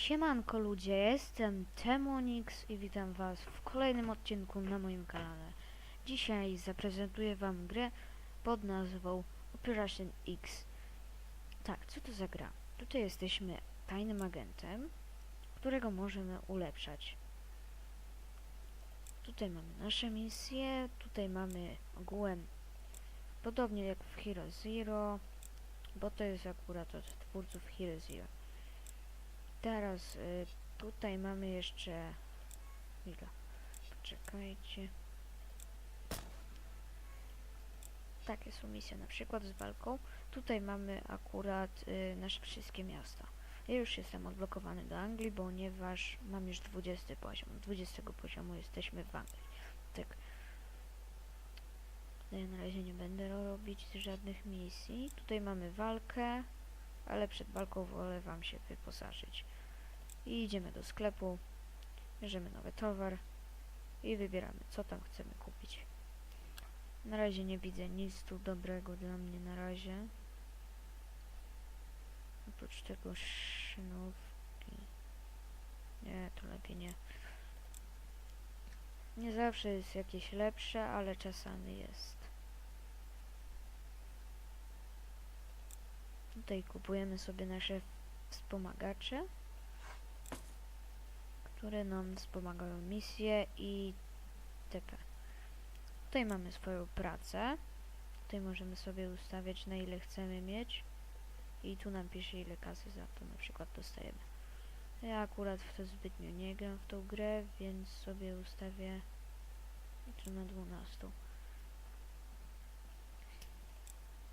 Siemanko ludzie, jestem Temonix i witam was w kolejnym odcinku na moim kanale. Dzisiaj zaprezentuję wam grę pod nazwą Operation X. Tak, co to za gra? Tutaj jesteśmy tajnym agentem, którego możemy ulepszać. Tutaj mamy nasze misje, tutaj mamy ogółem podobnie jak w Hero Zero, bo to jest akurat od twórców Hero Zero. Teraz y, tutaj mamy jeszcze. Chwila. Poczekajcie. Takie są misje, na przykład z walką. Tutaj mamy akurat y, nasze wszystkie miasta. Ja już jestem odblokowany do Anglii, ponieważ mam już 20 poziom. 20 poziomu jesteśmy w Anglii. Tak. Tutaj na razie nie będę robić żadnych misji. Tutaj mamy walkę, ale przed walką wolę wam się wyposażyć. I idziemy do sklepu, bierzemy nowy towar i wybieramy, co tam chcemy kupić. Na razie nie widzę nic tu dobrego dla mnie na razie. Oprócz tego szynówki. Nie, to lepiej nie. Nie zawsze jest jakieś lepsze, ale czasami jest. Tutaj kupujemy sobie nasze wspomagacze, które nam wspomagają misje i TP. Tutaj mamy swoją pracę. Tutaj możemy sobie ustawiać na ile chcemy mieć i tu nam pisze ile kasy za to na przykład dostajemy. Ja akurat w to zbytnio nie gram w tą grę, więc sobie ustawię na 12.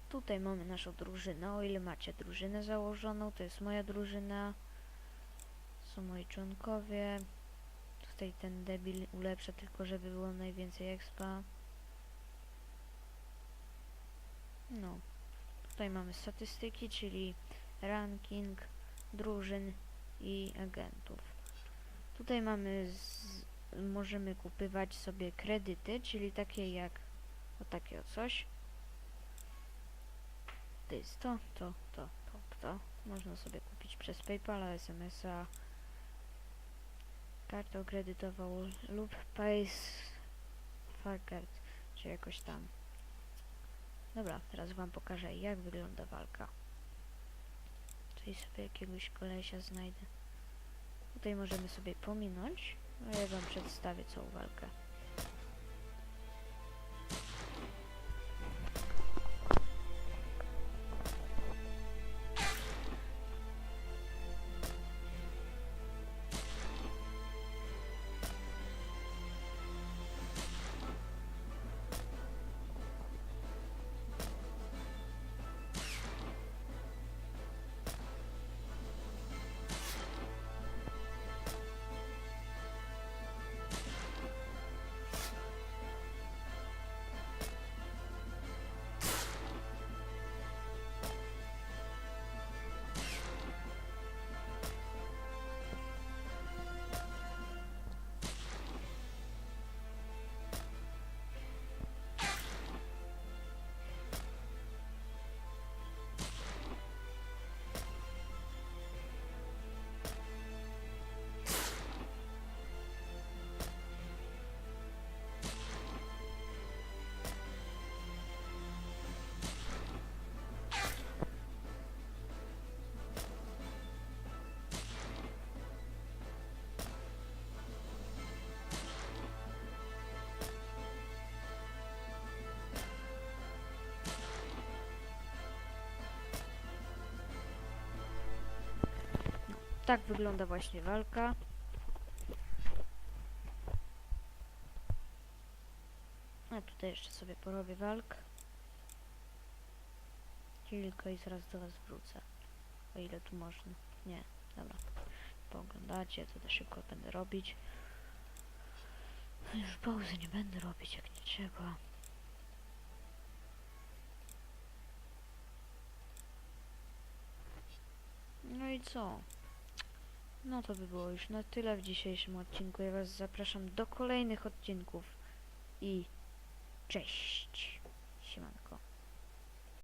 Tutaj mamy naszą drużynę, o ile macie drużynę założoną, to jest moja drużyna, są moi członkowie, tutaj ten debil ulepsza tylko, żeby było najwięcej expa. No, tutaj mamy statystyki, czyli ranking drużyn i agentów. Tutaj mamy, z, możemy kupywać sobie kredyty, czyli takie jak, o takie o coś. To jest to, to, to, to, to. Można sobie kupić przez PayPala, SMS-a, kartą kredytową lub Pace Farcard, czy jakoś tam. Dobra, teraz wam pokażę jak wygląda walka. Tutaj sobie jakiegoś kolesia znajdę. Tutaj możemy sobie pominąć, a ja wam przedstawię całą walkę. Tak wygląda właśnie walka. A tutaj jeszcze sobie porobię walk. Kilka i zaraz do was wrócę. O ile tu można. Nie, dobra. Pooglądacie, to też szybko będę robić. Już pauzy nie będę robić jak nie trzeba. No i co? No to by było już na tyle w dzisiejszym odcinku. Ja Was zapraszam do kolejnych odcinków i cześć. Siemanko.